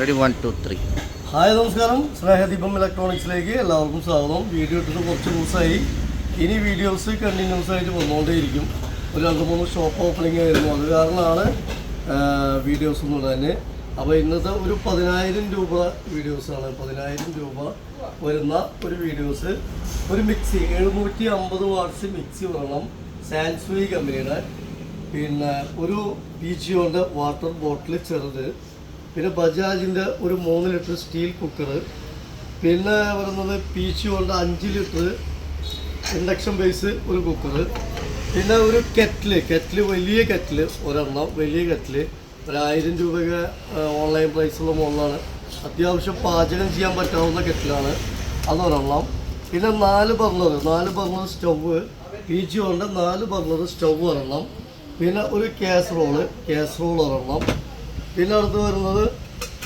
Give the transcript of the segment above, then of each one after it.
Ready one two three hi നമസ്കാരം. സ്നേഹദീപം ഇലക്ട്രോണിക്സിലേക്ക് എല്ലാവർക്കും സ്വാഗതം. വീഡിയോ ഇട്ടിട്ട് കുറച്ച് ദിവസമായി. ഇനി വീഡിയോസ് കണ്ടിന്യൂസ് ആയിട്ട് വന്നുകൊണ്ടേയിരിക്കും ഒരു രണ്ട് മൂന്ന് ഷോപ്പ് ഓപ്പണിംഗ് ആയിരുന്നു. അത് കാരണമാണ് വീഡിയോസ് എന്നുള്ളത് തന്നെ അപ്പോൾ ഇന്നത്തെ ഒരു പതിനായിരം രൂപ വീഡിയോസാണ് പതിനായിരം രൂപ വരുന്ന ഒരു വീഡിയോസ് ഒരു മിക്സി എഴുന്നൂറ്റി അമ്പത് വാട്ട്സ് മിക്സി വരണം സാൻസ്വി കമ്പനിയുടെ പിന്നെ ഒരു പി ജിയോന്റെ വാട്ടർ ബോട്ടിൽ ചെറുത്. പിന്നെ ബജാജിന്റെ ഒരു മൂന്ന് ലിറ്റർ സ്റ്റീൽ കുക്കർ പിന്നെ പറയുന്നത് പീച്ചു കൊണ്ട് അഞ്ച് ലിറ്റർ ഇൻഡക്ഷൻ ബേസ് ഒരു കുക്കർ പിന്നെ ഒരു കെറ്റിൽ കെറ്റിൽ വലിയ കെറ്റിൽ ഒരെണ്ണം വലിയ കെറ്റിൽ ഒരായിരം രൂപയൊക്കെ ഓൺലൈൻ പ്രൈസുള്ള മുകളിലാണ്. അത്യാവശ്യം പാചകം ചെയ്യാൻ പറ്റാവുന്ന കെറ്റിലാണ് അതൊരെണ്ണം. പിന്നെ നാല് ബർണർ നാല് ബർണർ സ്റ്റൗവ് പീച്ചു കൊണ്ട് നാല് ബർണർ സ്റ്റൗവ് ഒരെണ്ണം. പിന്നെ ഒരു കാസറോൾ കാസറോൾ ഒരെണ്ണം. പിന്നെ അടുത്ത് വരുന്നത്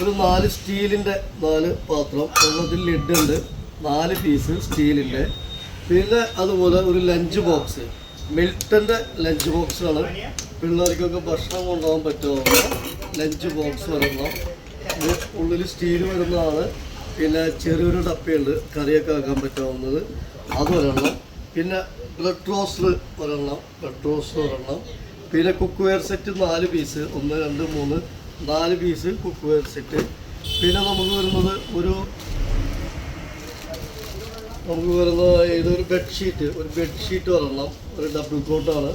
ഒരു നാല് സ്റ്റീലിന്റെ നാല് പാത്രം. ഒന്നത്തിൽ ലിഡ് ഉണ്ട്. നാല് പീസ് സ്റ്റീലിന്റെ പിന്നെ അതുപോലെ ഒരു ലഞ്ച് ബോക്സ് മിൽട്ടന്റെ ലഞ്ച് ബോക്സാണ് പിള്ളേർക്കൊക്കെ ഭക്ഷണം കൊണ്ടുപോകാൻ പറ്റുമോ? ലഞ്ച് ബോക്സ് വരുന്ന ഉള്ളിൽ സ്റ്റീൽ വരുന്നതാണ്. പിന്നെ ചെറിയൊരു ഡപ്പയുണ്ട്. കറിയൊക്കെ വെക്കാൻ പറ്റാവുന്നത്. അതൊരെണ്ണം. പിന്നെ ബ്ലഡ് റോസ്റ്റർ ഒരെണ്ണം. ബ്ലഡ് റോസ്റ്റർ ഒരെണ്ണം. പിന്നെ കുക്ക് വെയർ സെറ്റ് നാല് പീസ് ഒന്ന് രണ്ട് മൂന്ന് നാല് പീസ് കുക്ക് വെയർ സെറ്റ് പിന്നെ നമുക്ക് വരുന്നത് ഒരു നമുക്ക് വരുന്നത് ഇതൊരു ബെഡ്ഷീറ്റ് ഒരു ബെഡ്ഷീറ്റ് ഒരെണ്ണം ഒരു ഡബിൾ കോട്ടാണ്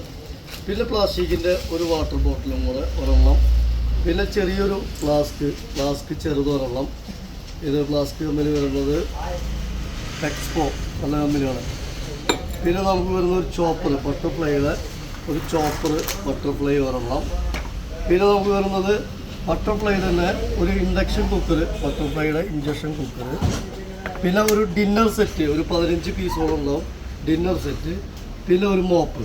പിന്നെ പ്ലാസ്റ്റിക്കിന്റെ ഒരു വാട്ടർ ബോട്ടിലും കൂടെ ഒരെണ്ണം. പിന്നെ ചെറിയൊരു ഫ്ലാസ്ക് ഫ്ലാസ്ക് ചെറുതൊരെണ്ണം ഇത് ഫ്ലാസ്ക് കമ്പനി വരുന്നത് എക്സ്പോ നല്ല കമ്പനിയാണ് പിന്നെ നമുക്ക് വരുന്ന ഒരു ചോപ്പർ ബട്ടർഫ്ലൈയുടെ ഒരു ചോപ്പർ ബട്ടർഫ്ലൈ ഒരെണ്ണം. പിന്നെ നമുക്ക് വരുന്നത് ബട്ടർഫ്ലൈ തന്നെ ഒരു ഇൻഡക്ഷൻ കുക്കർ ബട്ടർഫ്ലൈയുടെ ഇൻജക്ഷൻ കുക്കർ പിന്നെ ഒരു ഡിന്നർ സെറ്റ് ഒരു പതിനഞ്ച് പീസോളം ഉണ്ടാവും ഡിന്നർ സെറ്റ്. പിന്നെ ഒരു മോപ്പ്.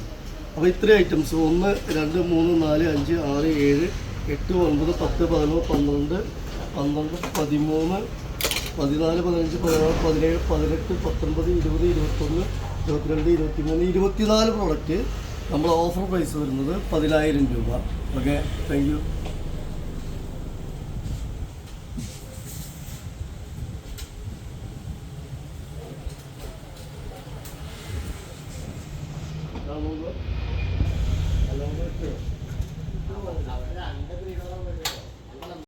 അപ്പോൾ ഇത്രയും ഐറ്റംസ്. ഒന്ന് രണ്ട് മൂന്ന് നാല് അഞ്ച് ആറ് ഏഴ് എട്ട് ഒൻപത് പത്ത് പതിനൊന്ന് പന്ത്രണ്ട് പന്ത്രണ്ട് പതിമൂന്ന് പതിനാല് പതിനഞ്ച് പതിനാറ് പതിനേഴ് പതിനെട്ട് പത്തൊൻപത് ഇരുപത് ഇരുപത്തൊന്ന് ഇരുപത്തിരണ്ട് ഇരുപത്തിമൂന്ന് ഇരുപത്തിനാല് പ്രോഡക്റ്റ് നമ്മൾ ഓഫർ പ്രൈസ് വരുന്നത് പതിനായിരം രൂപ. Okay thank aluno